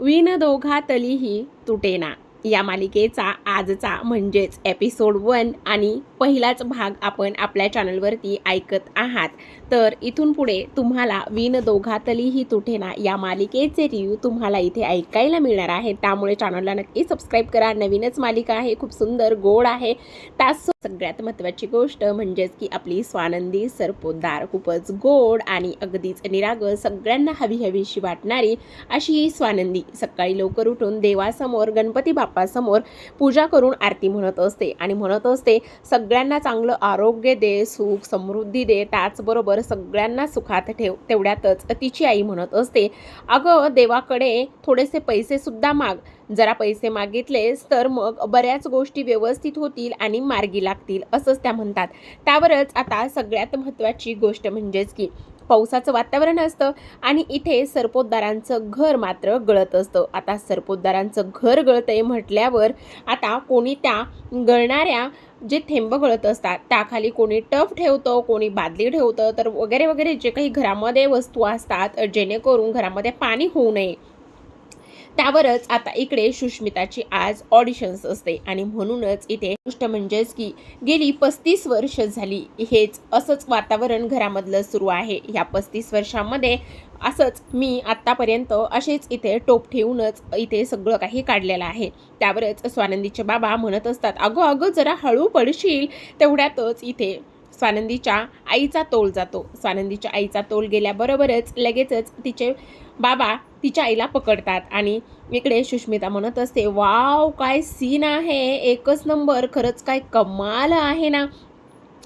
Win दोघातलीही तुटेना. या मालिकेचा आजचा म्हणजेच एपिसोड वन आणि पहिलाच भाग आपण आपल्या चॅनलवरती ऐकत आहात. तर इथून पुढे तुम्हाला विन दोघातलीही तुटेना या मालिकेचे रिव्ह्यू तुम्हाला इथे ऐकायला मिळणार आहे त्यामुळे चॅनलला नक्की सबस्क्राईब करा. नवीनच मालिका आहे खूप सुंदर गोड आहे. त्याच सगळ्यात महत्त्वाची गोष्ट म्हणजेच की आपली स्वानंदी सरपोतदार खूपच गोड आणि अगदीच निरागळ सगळ्यांना हवी हवीशी वाटणारी अशी ही स्वानंदी. सकाळी लवकर उठून देवासमोर गणपती बाप्पासमोर पूजा करून आरती म्हणत असते. आणि म्हणत असते सग सगळ्यांना चांगलं आरोग्य दे सुख समृद्धी दे त्याचबरोबर सगळ्यांना सुखात ठेव तेवढ्यातच. तिची आई म्हणत असते अगं देवाकडे थोडेसे पैसेसुद्धा माग. जरा पैसे मागितलेस तर मग बऱ्याच गोष्टी व्यवस्थित होतील आणि मार्गी लागतील. असंच त्या म्हणतात. त्यावरच आता सगळ्यात महत्त्वाची गोष्ट म्हणजेच की पावसाचं वातावरण असतं आणि इथे सरपोतदारांचं घर मात्र गळत असतं. आता सरपोतदारांचं घर गळतंय म्हटल्यावर आता कोणी त्या गळणाऱ्या जे थेंब गळत असतात त्याखाली कोणी टफ ठेवतं कोणी बादली ठेवतं तर वगैरे वगैरे जे काही घरामध्ये वस्तू असतात जेणेकरून घरामध्ये पाणी होऊ नये. त्यावरच आता इकडे सुष्मिताची आज ऑडिशन्स असते. आणि म्हणूनच इथे गोष्ट म्हणजेच की गेली पस्तीस वर्ष झाली. हेच असंच वातावरण घरामधलं सुरू आहे. ह्या पस्तीस वर्षामध्ये असंच मी आत्तापर्यंत असेच इथे टोप ठेवूनच इथे सगळं काही काढलेलं आहे. त्यावरच स्वानंदीचे बाबा म्हणत असतात अगं अगं जरा हळू पडशील. तेवढ्यातच इथे स्वानंदीच्या आईचा तोल जातो. स्वानंदीच्या आईचा तोल गेल्याबरोबरच लगेचच तिचे बाबा तिच्या आईला पकडतात. आणि इकडे सुष्मिता म्हणत असते वाव काय सीन आहे. एकच नंबर खरंच काय कमाल आहे ना.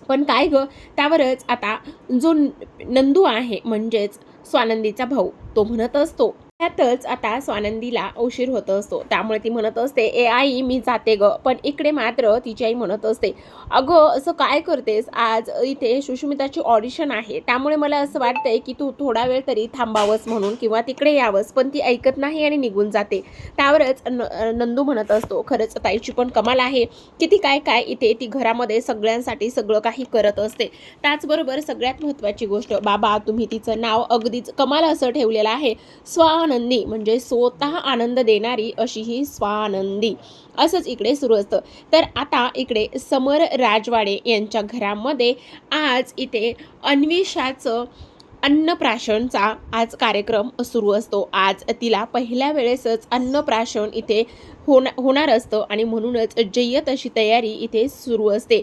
पण काय ग त्यावरच आता जो नंदू आहे म्हणजेच स्वानंदीचा भाऊ तो म्हणत असतो त्यातच आता स्वानंदीला उशीर होत असतो. त्यामुळे ती म्हणत असते ए आई मी जाते ग. पण इकडे मात्र तिची आई म्हणत असते अगं असं काय करतेस? आज इथे सुष्मिताची ऑडिशन आहे. त्यामुळे मला असं वाटतंय की तू थोडा वेळ तरी थांबावंस म्हणून किंवा तिकडे यावंस पण ती ऐकत नाही आणि निघून जाते. त्यावरच न- नंदू म्हणत असतो खरंच ताईची पण कमाल आहे. की ती काय काय इथे ती घरामध्ये सगळ्यांसाठी सगळं काही करत असते. त्याचबरोबर सगळ्यात महत्त्वाची गोष्ट बाबा तुम्ही तिचं नाव अगदीच कमाल असं ठेवलेलं आहे. स्वानंदी म्हणजे स्वतः आनंद देणारी अशी ही स्वानंदी. असंच इकडे सुरू असतं. तर आता इकडे समर राजवाडे यांच्या घरामध्ये आज इथे अन्विषाचं अन्नप्राशनचा आज कार्यक्रम सुरू असतो. आज तिला पहिल्या वेळेसच अन्नप्राशन इथे होना होणार असतं आणि म्हणूनच जय्यत अशी तयारी इथे सुरू असते.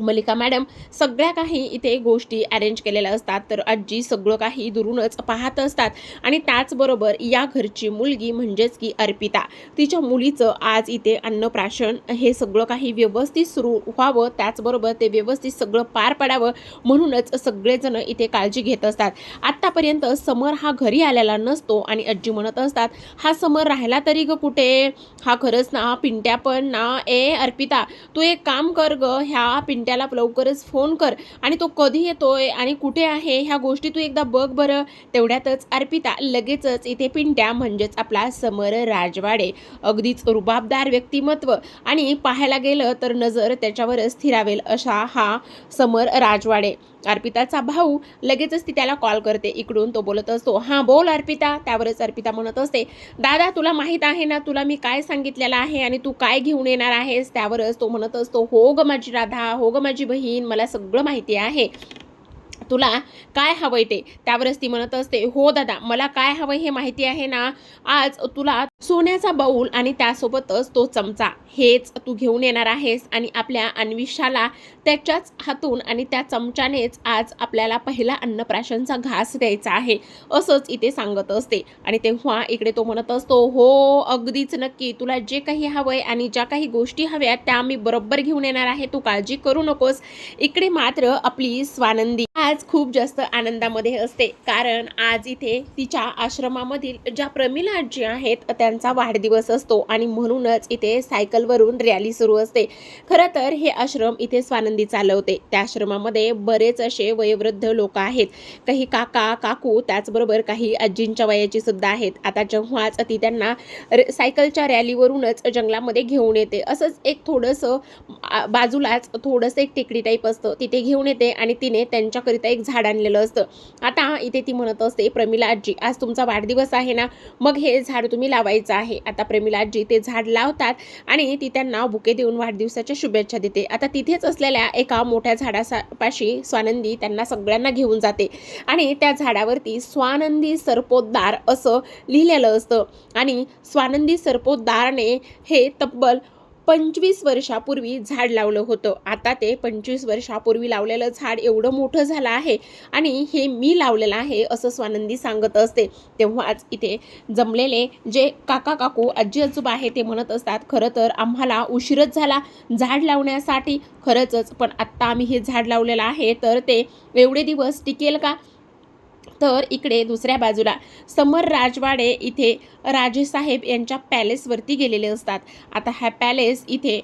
मलिका मॅडम सगळ्या काही इथे गोष्टी अरेंज केलेल्या असतात. तर आजी सगळं काही दुरूनच पाहत असतात. आणि त्याचबरोबर या घरची मुलगी म्हणजेच की अर्पिता तिच्या मुलीचं आज इथे अन्नप्राशन हे सगळं काही व्यवस्थित सुरू व्हावं. त्याचबरोबर ते व्यवस्थित सगळं पार पडावं म्हणूनच सगळेजण इथे काळजी घेत असतात. आत्तापर्यंत समर हा घरी आलेला नसतो आणि आजी म्हणत असतात हा समर राहिला तरी ग कुठे? हा खरंच ना पिंट्या पण ना. ए अर्पिता तू एक काम कर ग ह्या पिं त्याला लवकरच फोन कर. आणि तो कधी येतोय आणि कुठे आहे ह्या गोष्टी तू एकदा बघ बरं. तेवढ्यातच अर्पिता लगेचच इथे पिंट्या म्हणजेच आपला समर राजवाडे अगदीच रुबाबदार व्यक्तिमत्व आणि पाहायला गेलं तर नजर त्याच्यावर स्थिरावेल अशा हा समर राजवाडे. अर्पिताचा भाऊ लगेचच ती त्याला कॉल करते. इकडून तो बोलत असतो हां बोल अर्पिता. त्यावरच अर्पिता म्हणत असते दादा तुला माहीत आहे ना तुला मी काय सांगितलेलं आहे आणि तू काय घेऊन येणार आहेस? त्यावरच तो म्हणत असतो हो ग माझी राधा हो ग माझी बहीण मला सगळं माहिती आहे. तुला काय हवंय ते? त्यावरच ती म्हणत असते हो दादा मला काय हवंय हे माहिती आहे ना? आज तुला सोन्याचा बाऊल आणि त्यासोबतच तो चमचा. हेच तू घेऊन येणार आहेस आणि आपल्या अन्विषाला त्याच्याच हातून आणि त्या चमच्यानेच आज आपल्याला पहिला अन्नप्राशनचा घास द्यायचा आहे असंच इथे सांगत असते. आणि तेव्हा इकडे तो म्हणत असतो हो अगदीच नक्की. तुला जे काही हवंय आणि ज्या काही गोष्टी हव्यात त्या मी बरोबर घेऊन येणार आहे. तू काळजी करू नकोस. इकडे मात्र आपली स्वानंदी आज खूप जास्त आनंदामध्ये असते. कारण आज इथे तिच्या आश्रमामधील ज्या प्रमिला आजी आहेत त्यांचा वाढदिवस असतो आणि म्हणूनच इथे सायकलवरून रॅली सुरू असते. खरं तर हे आश्रम इथे स्वानंदी चालवते. त्या आश्रमामध्ये बरेच असे वयोवृद्ध लोक आहेत. काही काका काकू त्याचबरोबर काही आजींच्या वयाची सुद्धा आहेत. आता जेव्हाच ती त्यांना र- सायकलच्या रॅलीवरूनच जंगलामध्ये घेऊन येते. असंच एक थोडंसं बाजूलाच थोडंसं एक टेकडी टाईप असतं. तिथे घेऊन येते आणि तिने त्यांच्याकरिता इथं एक झाड आणलेलं असतं. आता इथे ती म्हणत असते प्रमिला आजी आज तुमचा वाढदिवस आहे ना? मग हे झाड तुम्ही लावायचं आहे. आता प्रमिला आजी ते झाड लावतात आणि ती त्यांना बुके देऊन वाढदिवसाच्या शुभेच्छा देते. आता तिथेच असलेल्या एका मोठ्या झाडापाशी स्वानंदी त्यांना सगळ्यांना घेऊन जाते आणि त्या झाडावरती स्वानंदी सर्पोद्दार असं लिहिलेलं असतं आणि स्वानंदी सर्पोद्दारने हे तब्बल पंचवीस वर्षापूर्वी झाड लावलं होतं. आता ते पंचवीस वर्षापूर्वी लावलेलं झाड एवढं मोठं झालं आहे आणि हे मी लावलेलं आहे असं स्वानंदी सांगत असते. तेव्हाच इथे जमलेले जे काका काकू आजी आजोबा आहे ते म्हणत असतात खरं तर आम्हाला उशीरच झाला झाड लावण्यासाठी. खरंच पण आत्ता आम्ही हे झाड लावलेलं आहे तर ते एवढे दिवस टिकेल का? तर इकडे दुसऱ्या बाजूला समर राजवाडे इथे राजेसाहेब यांच्या पॅलेसवरती गेलेले असतात. आता ह्या पॅलेस इथे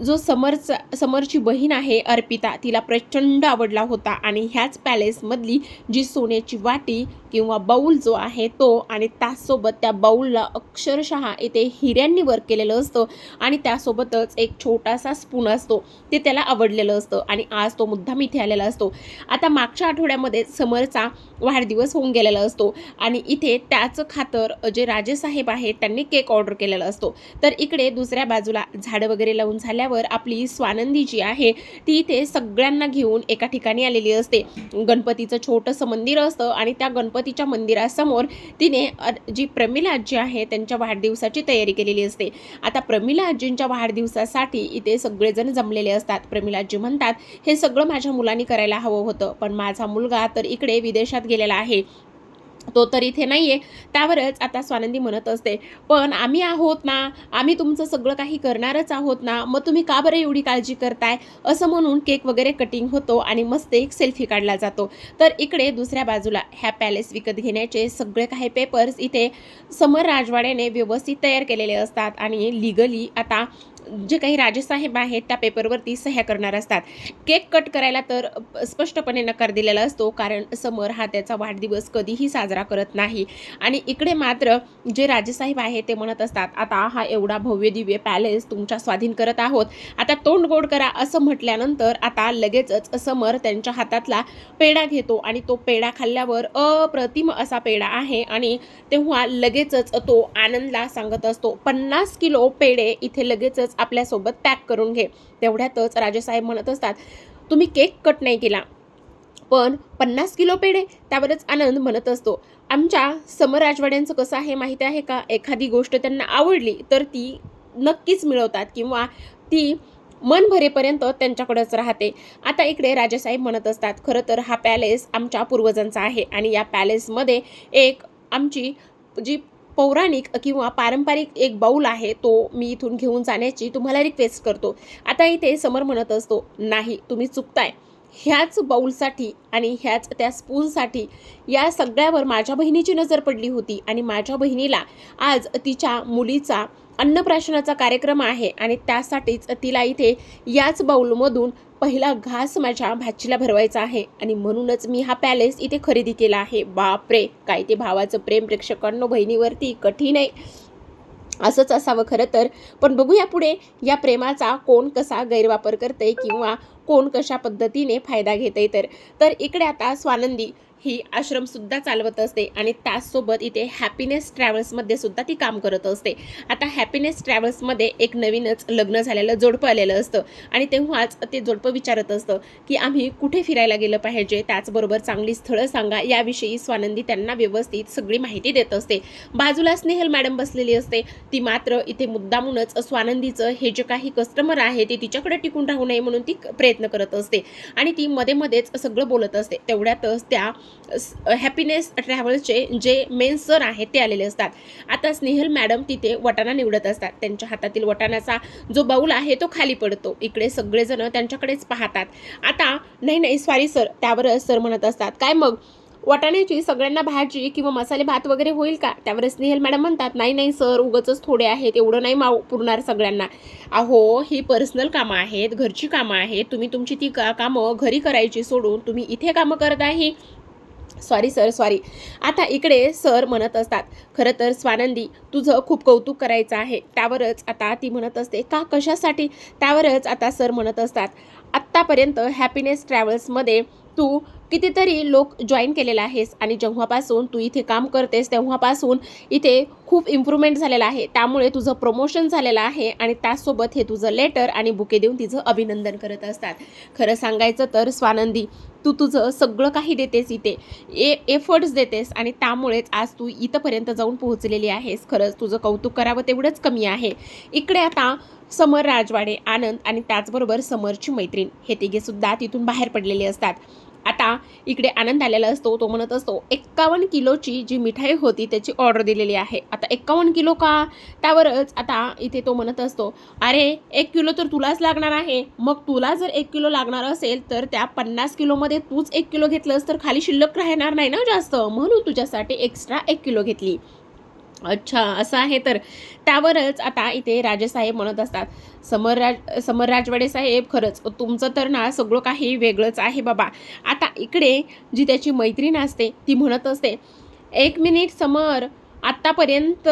जो समरचा समरची बहीण आहे अर्पिता तिला प्रचंड आवडला होता आणि ह्याच पॅलेसमधली जी सोन्याची वाटी किंवा बाऊल जो आहे तो आणि त्याचसोबत त्या बाऊलला अक्षरशः इथे हिऱ्यांनी वर्क केलेलं असतं आणि त्यासोबतच एक छोटासा स्पून असतो ते त्याला आवडलेलं असतं आणि आज तो मुद्दाम इथे आलेला असतो. आता मागच्या आठवड्यामध्ये समरचा वाढदिवस होऊन गेलेला असतो आणि इथे त्याचं खातर जे राजेसाहेब आहेत त्यांनी केक ऑर्डर केलेला असतो. तर इकडे दुसऱ्या बाजूला झाडं वगैरे लावून झाल्यावर आपली स्वानंदी जी आहे ती इथे सगळ्यांना घेऊन एका ठिकाणी आलेली असते. गणपतीचं छोटंसं मंदिर असतं आणि त्या गणपतीच्या मंदिरासमोर तिने जी प्रमिला आजी आहे त्यांच्या वाढदिवसाची तयारी केलेली असते. आता प्रमिला आजींच्या वाढदिवसासाठी इथे सगळेजण जमलेले असतात. प्रमिला आजी म्हणतात हे सगळं माझ्या मुलांनी करायला हवं होतं पण माझा मुलगा तर इकडे विदेशात गेलेला आहे. तो तर इथे नाही आहे त्यावरच आता स्वानंदी म्हणत असते पण आम्ही आहोत ना आम्ही तुमचं सगळं काही करणारच आहोत ना मग तुम्ही का बरं एवढी काळजी करताय? असं म्हणून केक वगैरे कटिंग होतो आणि मस्त एक सेल्फी काढला जातो. तर इकडे दुसऱ्या बाजूला ह्या पॅलेस विकत घेण्याचे सगळे काही पेपर्स इथे समर राजवाड्याने व्यवस्थित तयार केलेले असतात आणि लिगली आता जे काही राजेसाहेब आहेत त्या पेपरवरती सह्या करणार असतात. केक कट करायला तर स्पष्टपणे नकार दिलेला असतो कारण समर हा त्याचा वाढदिवस कधीही साजरा करत नाही. आणि इकडे मात्र जे राजेसाहेब आहे ते म्हणत असतात आता हा एवढा भव्य दिव्य पॅलेस तुमच्या स्वाधीन करत आहोत. आता तोंड गोड करा असं म्हटल्यानंतर आता लगेचच समर त्यांच्या हातातला पेढा घेतो आणि तो पेढा खाल्ल्यावर अप्रतिम असा पेढा आहे आणि तेव्हा लगेचच तो आनंदला सांगत असतो पन्नास किलो पेढे. इथे लगेचच आपल्यासोबत पॅक करून घे. तेवढ्यातच राजेसाहेब म्हणत असतात तुम्ही केक कट नाही केला. पण पन्नास किलो पेढे. त्यावरच आनंद म्हणत असतो. आमच्या समर राजवाड्यांचं कसं आहे माहिती आहे का? एखादी गोष्ट त्यांना आवडली तर ती नक्कीच मिळवतात किंवा ती मन भरेपर्यंत त्यांच्याकडेच राहते. आता इकडे राजेसाहेब म्हणत असतात खरं तर हा पॅलेस आमच्या पूर्वजांचा आहे आणि या पॅलेसमध्ये एक आमची जी पौराणिक किंवा पारंपरिक एक बाऊल आहे तो मी इथून घेऊन जाण्याची तुम्हाला रिक्वेस्ट करतो. आता इथे समर म्हणत असतो नाही तुम्ही चुकताय. ह्याच बाऊलसाठी आणि ह्याच त्या स्पूनसाठी या सगळ्यावर माझ्या बहिणीची नजर पडली होती आणि माझ्या बहिणीला आज तिच्या मुलीचा अन्नप्राशनाचा कार्यक्रम आहे आणि त्यासाठीच तिला इथे याच बाऊलमधून पहिला घास माझ्या भाचीला भरवायचा आहे. आणि म्हणूनच मी हा पॅलेस इथे खरेदी केला आहे. बापरे काय ते भावाचं प्रेम प्रेक्षकांनो बहिणीवरती कठीण आहे. असंच असावं खरं तर. पण बघूया पुढे या प्रेमाचा कोण कसा गैरवापर करते किंवा कोण कशा पद्धतीने फायदा घेते तर. तर इकडे आता स्वानंदी ही आश्रमसुद्धा चालवत असते आणि त्याचसोबत इथे हॅपीनेस ट्रॅव्हल्समध्ये सुद्धा ती काम करत असते. आता हॅपीनेस ट्रॅव्हल्समध्ये एक नवीनच लग्न झालेलं जोडपं आलेलं असतं आणि तेव्हाच ते जोडपं विचारत असतं की आम्ही कुठे फिरायला गेलं पाहिजे? त्याचबरोबर चांगली स्थळं सांगा. याविषयी स्वानंदी त्यांना व्यवस्थित सगळी माहिती देत असते. बाजूला स्नेहल मॅडम बसलेली असते. ती मात्र इथे मुद्दामूनच स्वानंदीचं हे जे काही कस्टमर आहे ते तिच्याकडे टिकून राहू नये म्हणून ती प्रयत्न करत असते. आणि ती मध्ये मध्येच सगळं बोलत असते. तेवढ्यातच त्या हॅपीनेस ट्रॅव्हल्सचे जे मेन सर आहेत ते आलेले असतात. आता स्नेहल मॅडम तिथे वटाणा निवडत असतात. त्यांच्या हातातील वटाण्याचा जो बाऊल आहे तो खाली पडतो. इकडे सगळेजण त्यांच्याकडेच पाहतात. आता नाही नाही सॉरी सर त्यावरच सर म्हणत असतात. काय मग? वाटाण्याची सगळ्यांना भाजी किंवा मसाले भात वगैरे होईल का? त्यावर स्नेहल मॅडम म्हणतात नाही नाही सर उगच थोडे आहेत. एवढं नाही माव पुरणार सगळ्यांना. अहो ही पर्सनल कामं आहेत घरची कामं आहेत. तुम्ही तुमची ती का कामं घरी करायची सोडून तुम्ही इथे कामं करत आहे? सॉरी सर सॉरी आता इकडे सर म्हणत असतात खरं तर स्वानंदी तुझं खूप कौतुक करायचं आहे. त्यावरच आता ती म्हणत असते का कशासाठी? त्यावरच आता सर म्हणत असतात आत्तापर्यंत हॅपीनेस ट्रॅव्हल्समध्ये तू कितीतरी लोक जॉईन केलेला आहेस आणि जेव्हापासून तू इथे काम करतेस तेव्हापासून इथे खूप इम्प्रूव्हमेंट झालेलं आहे. त्यामुळे तुझं प्रमोशन झालेलं आहे आणि त्याचसोबत हे तुझं लेटर आणि बुके देऊन तिचं अभिनंदन करत असतात. खरं सांगायचं तर स्वानंदी तू तुझं सगळं काही देतेस इथे. ए एफर्ट्स देतेस आणि त्यामुळेच आज तू इथंपर्यंत जाऊन पोहोचलेली आहेस. खरंच तुझं कौतुक करावं तेवढंच कमी आहे. इकडे आता समर राजवाडे आनंद आणि त्याचबरोबर समरची मैत्रीण. हे तिघेसुद्धा तिथून बाहेर पडलेले असतात. आता इकडे आनंद आलेला असतो तो म्हणत असतो एक्कावन्न किलोची जी मिठाई होती त्याची ऑर्डर दिलेली आहे. आता एक्कावन्न किलो का? त्यावरच आता इथे तो म्हणत असतो अरे एक किलो तर तुलाच लागणार आहे. मग तुला जर एक किलो लागणार असेल तर त्या पन्नास किलोमध्ये तूच एक किलो घेतलंस तर खाली शिल्लक राहणार नाही ना जास्त. म्हणून तुझ्यासाठी एक्स्ट्रा एक किलो घेतली. अच्छा असं आहे. तर त्यावरच आता इथे राजेसाहेब म्हणत असतात समरराज समर राजवाडे साहेब खरंच तुमचं तर ना सगळं काही वेगळंच आहे बाबा. आता इकडे जी त्याची मैत्रीण असते ती म्हणत असते एक मिनिट समर आत्तापर्यंत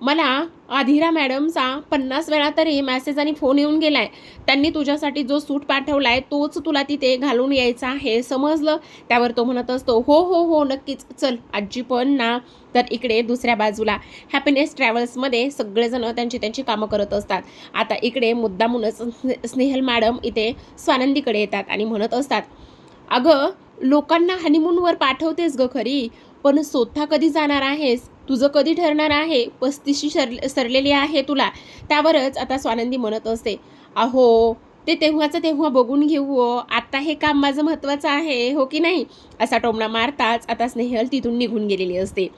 मला आधिरा मॅडमचा पन्नास वेळा तरी मॅसेज आणि फोन येऊन गेलाय. त्यांनी तुझ्यासाठी जो सूट पाठवलाय तोच तुला तिथे घालून यायचा आहे समजलं? त्यावर तो म्हणत असतो हो हो हो नक्कीच. चल आजी पण ना. तर इकडे दुसऱ्या बाजूला हॅपीनेस ट्रॅव्हल्समध्ये सगळेजण त्यांची त्यांची कामं करत असतात. आता इकडे मुद्दामूनच स्नेहल मॅडम इथे स्वानंदीकडे येतात आणि म्हणत असतात अगं लोकांना हनीमूनवर पाठवतेस ग खरी पण स्वतः कधी जाणार आहेस? तुझं कधी ठरणार आहे? पस्तीशी सर सरलेली आहे तुला. त्यावरच आता स्वानंदी म्हणत असते. अहो ते तेव्हाचं तेव्हा बघून घेऊ हो. आत्ता आता हे काम माझं महत्त्वाचं आहे हो की नाही? असा टोमणा मारताच आता स्नेहल तिथून निघून गेलेली असते.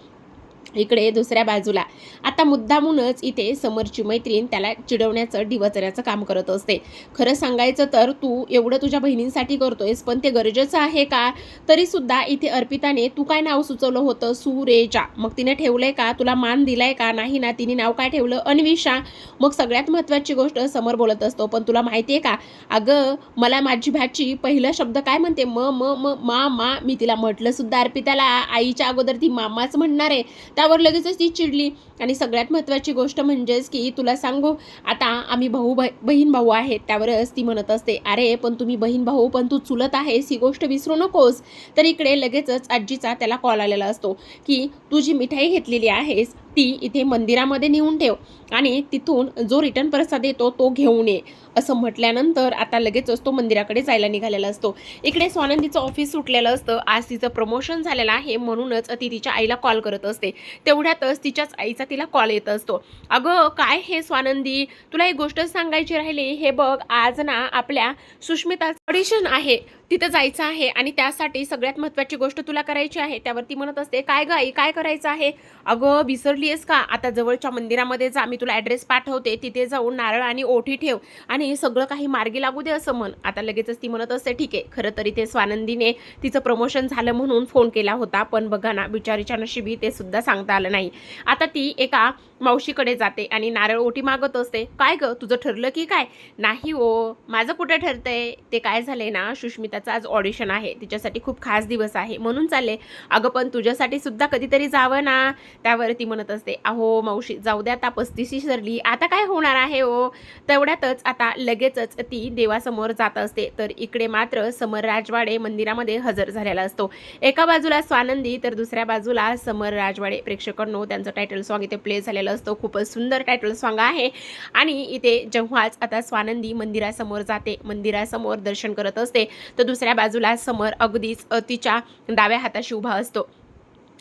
इकडे दुसऱ्या बाजूला. आता मुद्दामूनच इथे समरची मैत्रीण त्याला चिडवण्याचं डिवचण्याचं काम करत असते. खरं सांगायचं तर तू एवढं तुझ्या बहिणींसाठी करतोयस पण ते गरजेचं आहे का? तरी सुद्धा इथे अर्पिताने तू काय नाव सुचवलं होतं? सुरेजा. मग तिने ठेवलंय का? तुला मान दिलाय का? नाही ना तिने नाव काय ठेवलं? अन्विषा. मग सगळ्यात महत्त्वाची गोष्ट समोर बोलत असतो पण तुला माहितीये का? अगं मला माझी भाची पहिला शब्द काय म्हणते? म म म मा मा मी तिला म्हटलं सुद्धा अर्पिताला. आईच्या अगोदर ती मामाच म्हणणार आहे. त्यावर लगेचच ती चिडली. आणि सगळ्यात महत्त्वाची गोष्ट म्हणजेच की तुला सांगू आता आम्ही भाऊ बहीण भाऊ आहेत. त्यावरच ती म्हणत असते अरे पण तुम्ही बहीण भाऊ पण तू चुलत आहेस ही गोष्ट विसरू नकोस. तर इकडे लगेचच आजीचा त्याला कॉल आलेला असतो की तू जी मिठाई घेतलेली आहेस ती इथे मंदिरामध्ये नेऊन ठेव आणि तिथून जो रिटर्न प्रसाद येतो तो घेऊन ये. असं म्हटल्यानंतर आता लगेचच तो मंदिराकडे जायला निघालेला असतो. इकडे स्वानंदीचं ऑफिस सुटलेलं असतं. आज तिचं प्रमोशन झालेलं आहे म्हणूनच ती तिच्या आईला कॉल करत असते. तेवढ्यातच तिच्याच आईचा तिला कॉल येत असतो. अगं काय हे स्वानंदी? तुला एक गोष्ट सांगायची राहिली? हे बघ आज ना आपल्या सुष्मिताचं ऑडिशन आहे. तिथं जायचं आहे आणि त्यासाठी सगळ्यात महत्त्वाची गोष्ट तुला करायची आहे त्यावरती म्हणत असते काय ग आई काय करायचं आहे? अगं विसरली आहेस का? आता जवळच्या मंदिरामध्ये जा मी तुला ॲड्रेस पाठवते तिथे जाऊन नारळ आणि ओठी ठेव आणि सगळं काही मार्गी लागू दे असं म्हण. आता लगेचच ती म्हणत असते ठीक आहे खरं तरी ते स्वानंदीने तिचं प्रमोशन झालं म्हणून फोन केला होता पण बघा ना बिचारीच्या नशिबी ते सुद्धा सांगता आलं नाही. आता ती एका मावशीकडे जाते आणि नारळ ओटी मागत असते. काय ग तुझं ठरलं की काय? नाही हो माझं कुठं ठरतंय? ते काय झाले ना सुष्मिताचं आज ऑडिशन आहे. तिच्यासाठी खूप खास दिवस आहे. म्हणून चालले. अगं पण तुझ्यासाठी सुद्धा कधीतरी जावं ना? त्यावर ती म्हणत असते. अहो मावशी जाऊ द्या आता पस्तीशी सरली. आता काय होणार आहे हो तेवढ्यातच आता लगेचच ती देवासमोर जात असते. तर इकडे मात्र समर राजवाडे मंदिरामध्ये हजर झालेला असतो. एका बाजूला स्वानंदी तर दुसऱ्या बाजूला समर राजवाडे. प्रेक्षकांनो त्यांचं टायटल सॉन्ग इथे प्ले झालेलं तो खूपच सुंदर टायटल सॉन्ग आहे. आणि इथे जेव्हाच आता स्वानंदी मंदिरासमोर जाते. मंदिरासमोर दर्शन करत असते. तर दुसऱ्या बाजूला समर अगदीच तिच्या डाव्या हाताशी उभा असतो.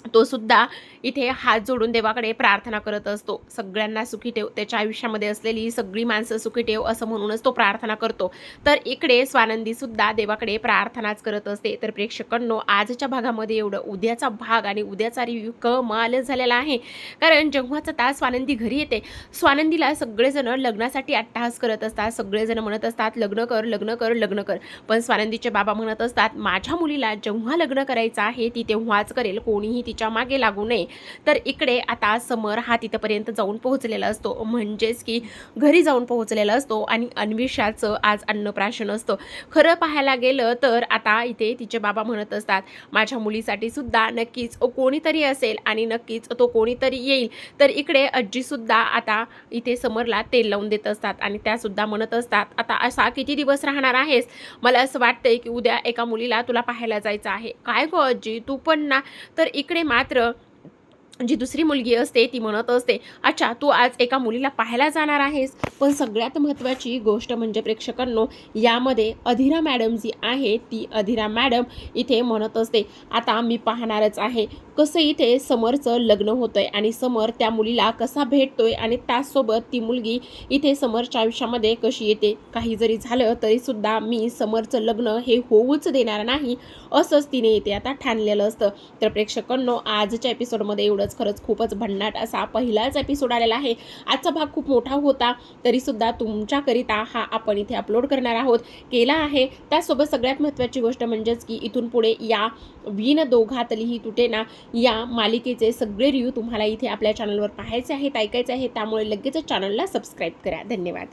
तो सुद्धा इथे हात जोडून देवाकडे प्रार्थना करत असतो. सगळ्यांना सुखी ठेव त्याच्या आयुष्यामध्ये असलेली सगळी माणसं सुखी ठेव असं म्हणूनच तो प्रार्थना करतो. तर इकडे स्वानंदी सुद्धा देवाकडे प्रार्थनाच करत असते. तर प्रेक्षकांनो आजच्या भागामध्ये एवढं उद्याचा भाग आणि उद्याचा रिव्ह्यू कमाल झालेला आहे. कारण जेव्हाचा तास स्वानंदी घरी येते स्वानंदीला सगळेजण लग्नासाठी अट्टहास करत असतात. सगळेजण म्हणत असतात लग्न कर लग्न कर लग्न कर. पण स्वानंदीचे बाबा म्हणत असतात माझ्या मुलीला जेव्हा लग्न करायचं आहे ती तेव्हाच करेल कोणीही तिच्यामागे लागू नये. तर इकडे आता समर हा तिथपर्यंत जाऊन पोहोचलेला असतो. म्हणजेच की घरी जाऊन पोहोचलेला असतो आणि अन्विषाचं आज अन्नप्राशन असतं. खरं पाहायला गेलं तर आता इथे तिचे बाबा म्हणत असतात माझ्या मुलीसाठी सुद्धा नक्कीच कोणीतरी असेल आणि नक्कीच तो कोणीतरी येईल. तर इकडे आजीसुद्धा आता इथे समरला तेल लावून देत असतात आणि त्यासुद्धा म्हणत असतात आता असा किती दिवस राहणार आहेस? मला असं वाटतंय की उद्या एका मुलीला तुला पाहायला जायचं आहे. काय गो आजी? तू पण ना. तर इकडे मात्र जी दुसरी मुलगी असते ती म्हणत असते अच्छा तू आज एका मुलीला पाहायला जाणार आहेस. पण सगळ्यात महत्त्वाची गोष्ट म्हणजे प्रेक्षकांनो यामध्ये अधिरा मॅडम जी आहे ती अधिरा मॅडम इथे म्हणत असते आता मी पाहणारच आहे. कसं इथे समरचं लग्न होतंय आणि समर त्या मुलीला कसा भेटतोय आणि त्याचसोबत ती मुलगी इथे समरच्या आयुष्यामध्ये कशी येते? काही जरी झालं तरीसुद्धा मी समरचं लग्न हे होऊच देणार नाही असंच तिने इथे आता ठाणलेलं असतं. तर प्रेक्षकांनो आजच्या एपिसोडमध्ये एवढं खरंच खूपच भन्नाट असा पहिलाच एपिसोड आलेला आहे. आजचा भाग खूप मोठा होता तरीसुद्धा तुमच्याकरिता हा आपण इथे अपलोड करणार आहोत. केला आहे. त्यासोबत सगळ्यात महत्त्वाची गोष्ट म्हणजेच की इथून पुढे या विन दोघातलीही तुटेना या मालिकेचे सगळे रिव्ह्यू तुम्हाला इथे आपल्या चॅनलवर पाहायचे आहेत ऐकायचे आहे त्यामुळे लगेचच चॅनलला सबस्क्राईब करा. धन्यवाद.